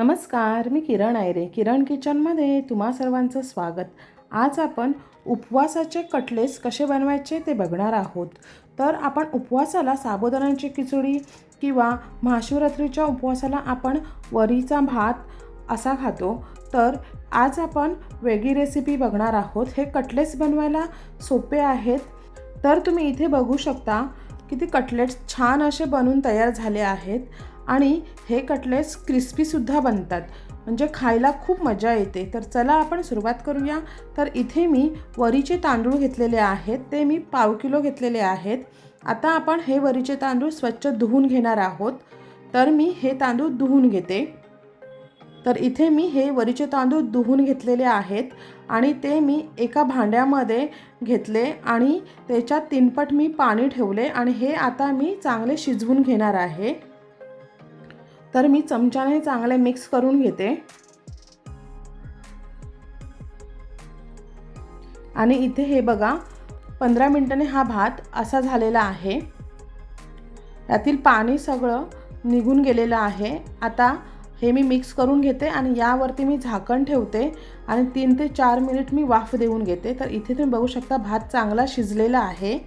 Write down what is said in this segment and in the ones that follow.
नमस्कार मी किरण आयरे किरण किचनमध्ये तुम्हा सर्वांचं स्वागत. आज आपण उपवासाचे कटलेस कसे बनवायचे ते बघणार आहोत. तर आपण उपवासाला साबुदाण्याची खिचडी किंवा महाशिवरात्रीच्या उपवासाला आपण वरीचा भात असा खातो. तर आज आपण वेगळी रेसिपी बघणार आहोत. हे कटलेस बनवायला सोपे आहेत. तर तुम्ही इथे बघू शकता की ते कटलेट्स छान असे बनून तयार झाले आहेत. आणि हे कटलेट्स क्रिस्पीसुद्धा बनतात. म्हणजे खायला खूप मजा येते. तर चला आपण सुरुवात करूया. तर इथे मी वरीचे तांदूळ घेतलेले आहेत. ते मी पाव किलो घेतलेले आहेत. आता आपण हे वरीचे तांदूळ स्वच्छ धुवून घेणार आहोत. तर मी हे तांदूळ धुवून घेते. तर इथे मी हे वरीचे तांदूळ धुवून घेतलेले आहेत. आणि ते मी एका भांड्यामध्ये घेतले आणि त्याच्यात तीनपट मी पाणी ठेवले. आणि हे आता मी चांगले शिजवून घेणार आहे. तर मी चमच्याने चांगले मिक्स करून घेते. आणि इथे हे बघा पंधरा मिनटाने हा भात असा झालेला आहे. यातील पाणी सगळं निघून गेलेलं आहे. आता हे मी मिक्स करून घेते आणि यावरती मी झाकण ठेवते आणि तीन ते चार मिनिट मी वाफ देऊन घेते. तर इथे तुम्ही बघू शकता भात चांगला शिजलेला आहे.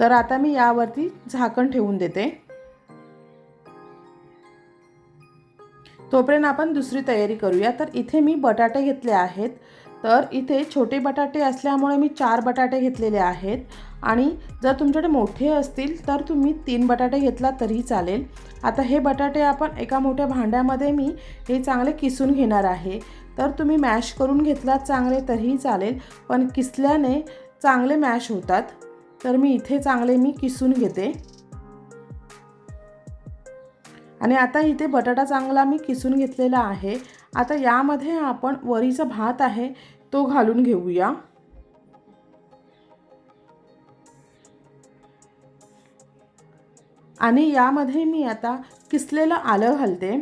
तर आता मी यावरती झाकण ठेवून देते. तोपर्यंत आपण दुसरी तयारी करूया. तर इथे मी बटाटे घेतले आहेत. तर इथे छोटे बटाटे असल्यामुळे मी चार बटाटे घेतलेले आहेत. आणि जर तुमच्याकडे मोठे असतील तर तुम्ही तीन बटाटे घेतला तरीही चालेल. आता हे बटाटे आपण एका मोठ्या भांड्यामध्ये मी हे चांगले किसून घेणार आहे. तर तुम्ही मॅश करून घेतलात चांगले तरीही चालेल पण किसल्याने चांगले मॅश होतात. तर मी इथे चांगले मी किसून घेते. आणि आता इथे बटाटा चांगला मी किसून घेतलेला आहे. आता यामध्ये आपण वरीचा भात आहे तो घालून घेऊया. आणि यामध्ये मी आता किसलेलं आलं घालते.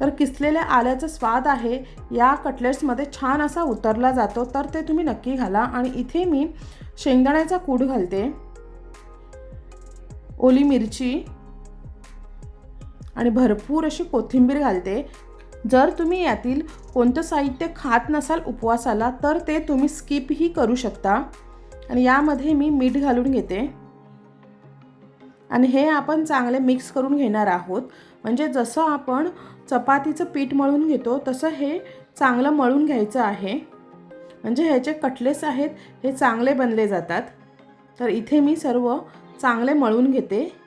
तर किसलेल्या आल्याचा स्वाद आहे. या कटलेट्समध्ये छान असा उतरला जातो तर ते तुम्ही नक्की घाला. आणि इथे मी शेंगदाण्याचा कूड घालते. ओली मिरची. आणि भरपूर अशी कोथिंबीर घालते. जर तुम्ही यातील कोणतं साहित्य खात नसाल उपवासाला तर ते तुम्ही स्किपही करू शकता. आणि यामध्ये मी मीठ घालून घेते. आणि हे आपण चांगले मिक्स करून घेणार आहोत. म्हणजे जसं आपण चपातीचं पीठ मळून घेतो तसं हे चांगलं मळून घ्यायचं आहे. म्हणजे ह्याचे कटलेस आहेत हे चांगले बनले जातात. तर इथे मी सर्व चांगले मळून घेते.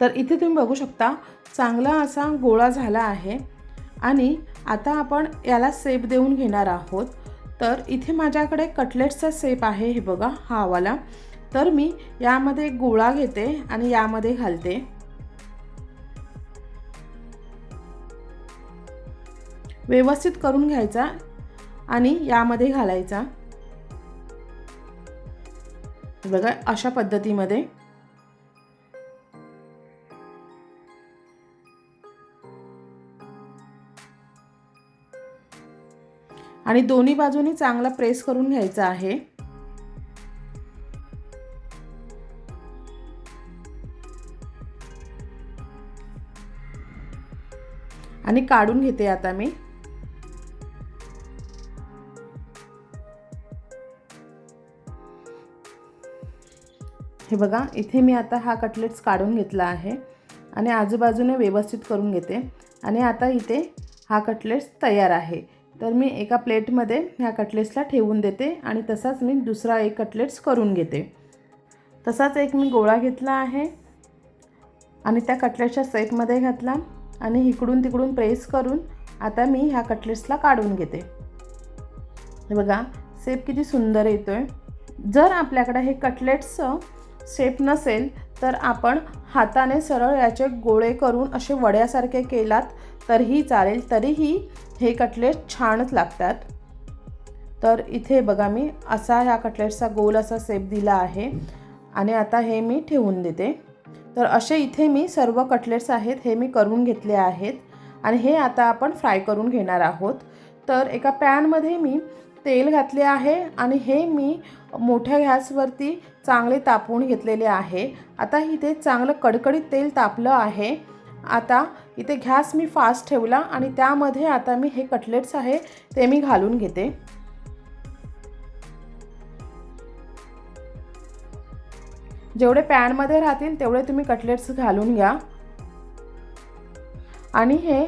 तर इथे तुम्ही बघू शकता चांगला असा गोळा झाला आहे. आणि आता आपण याला सेप देऊन घेणार आहोत. तर इथे माझ्याकडे कटलेट्सचा सेप आहे हे बघा हा आवाला तर मी यामध्ये गोळा घेते आणि यामध्ये घालते. व्यवस्थित करून घ्यायचा आणि यामध्ये घालायचा. बघा अशा पद्धतीमध्ये. आणि दोन्ही बाजूनी चांगला प्रेस करून घ्यायचा आहे. आणि काढून घेते आता मी. हे बघा इथे मी आता हा कटलेट्स काढून घेतला आहे आणि आजूबाजूने व्यवस्थित करून घेते. आणि आता इथे हा कटलेट्स तयार आहे. तर मी एका प्लेटमध्ये ह्या कटलेट्सला ठेवून देते आणि तसाच मी दुसरा एक कटलेट्स करून घेते. तसाच एक मी गोळा घेतला आहे आणि त्या कटलेट्सच्या सेपमध्ये घातला आणि इकडून तिकडून प्रेस करून आता मी ह्या कटलेट्सला काढून घेते. बघा सेप किती सुंदर येतो आहे जर आपल्याकडे हे कटलेट्सचं शेप नसेल तर आपण हाताने सरळ याचे गोळे करून असे वड्यासारखे केलात तरीही चालेल तरीही हे कटलेट छानच लागतात. तर इथे बघा मी असा ह्या कटलेटचा गोल असा सेप दिला आहे आणि आता हे मी ठेवून देते. तर असे इथे मी सर्व कटलेट्स आहेत हे मी करून घेतले आहेत आणि हे आता आपण फ्राय करून घेणार आहोत. तर एका पॅनमध्ये मी तेल घातले आहे आणि हे मी मोठ्या गॅसवरती चांगले तापवून घेतलेले आहे. आता इथे चांगलं कडकडीत तेल तापलं आहे. आता इथे घॅस मी फास्ट ठेवला आणि त्यामध्ये आता मी हे कटलेट्स आहे ते मी घालून घेते. जेवढे पॅनमध्ये राहतील तेवढे तुम्ही कटलेट्स घालून घ्या. आणि हे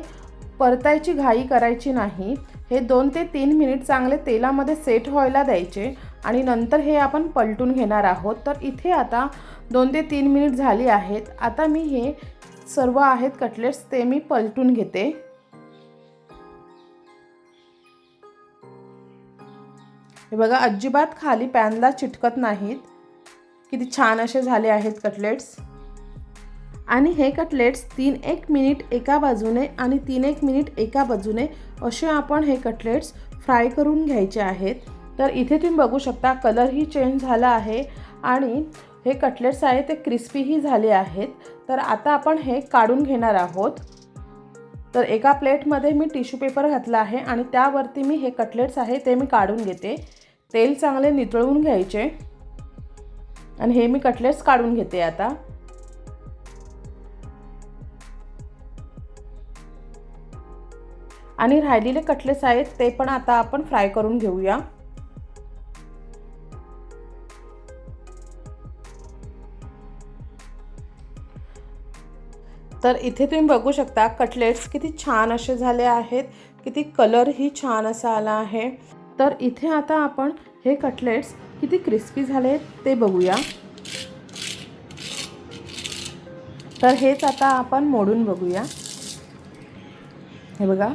परतायची घाई करायची नाही. हे दोन ते तीन मिनिट चांगले तेलामध्ये सेट व्हायला द्यायचे. आणि नंतर हे आपण पलटून घेणार आहोत. तर इथे आता दोन ते तीन मिनिट झाली आहेत. आता मी हे सर्व आहेत कटलेट्स ते मी पलटून घेते. हे बघा अजिबात खाली पॅनला चिटकत नाहीत. किती छान असे झाले आहेत कटलेट्स. आणि हे कटलेट्स तीन एक मिनिट एका बाजूने आणि तीन एक मिनिट एका बाजूने असे आपण हे कटलेट्स फ्राय करून घ्यायचे आहेत. तर इथे तुम्ही बघू शकता कलरही चेंज झाला आहे आणि हे कटलेट्स आहे ते क्रिस्पीही झाले आहेत. तर आता आपण हे काढून घेणार आहोत. तर एका प्लेटमध्ये मी टिश्यू पेपर घातला आहे आणि त्यावरती मी हे कटलेट्स आहे ते मी काढून घेते. तेल चांगले नितळवून घ्यायचे. आणि हे मी कटलेट्स काढून घेते आता. आणि राहिलेले कटलेट्स आहेत ते पण आता आपण फ्राय करून घेऊया. तर इथे तुम्ही बघू शकता कटलेट्स किती छान असे झाले आहेत किती कलरही छान असा आला आहे. तर इथे आता आपण हे कटलेट्स किती क्रिस्पी झाले ते बघूया. तर हेच आता आपण मोडून बघूया. हे बघा.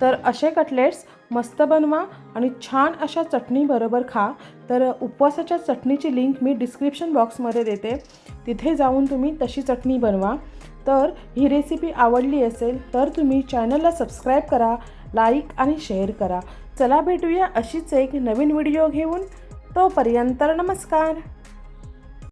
तर असे कटलेट्स मस्त बनवा आणि छान अशा चटणीबरोबर खा. तर उपवासाच्या चटणीची लिंक मी डिस्क्रिप्शन बॉक्समध्ये देते. तिथे जाऊन तुम्ही तशी चटणी बनवा. तर ही रेसिपी आवडली असेल तर तुम्ही चॅनलला सबस्क्राईब करा लाईक आणि शेअर करा. चला भेटूया अशीच एक नवीन व्हिडिओ घेऊन. तोपर्यंत नमस्कार.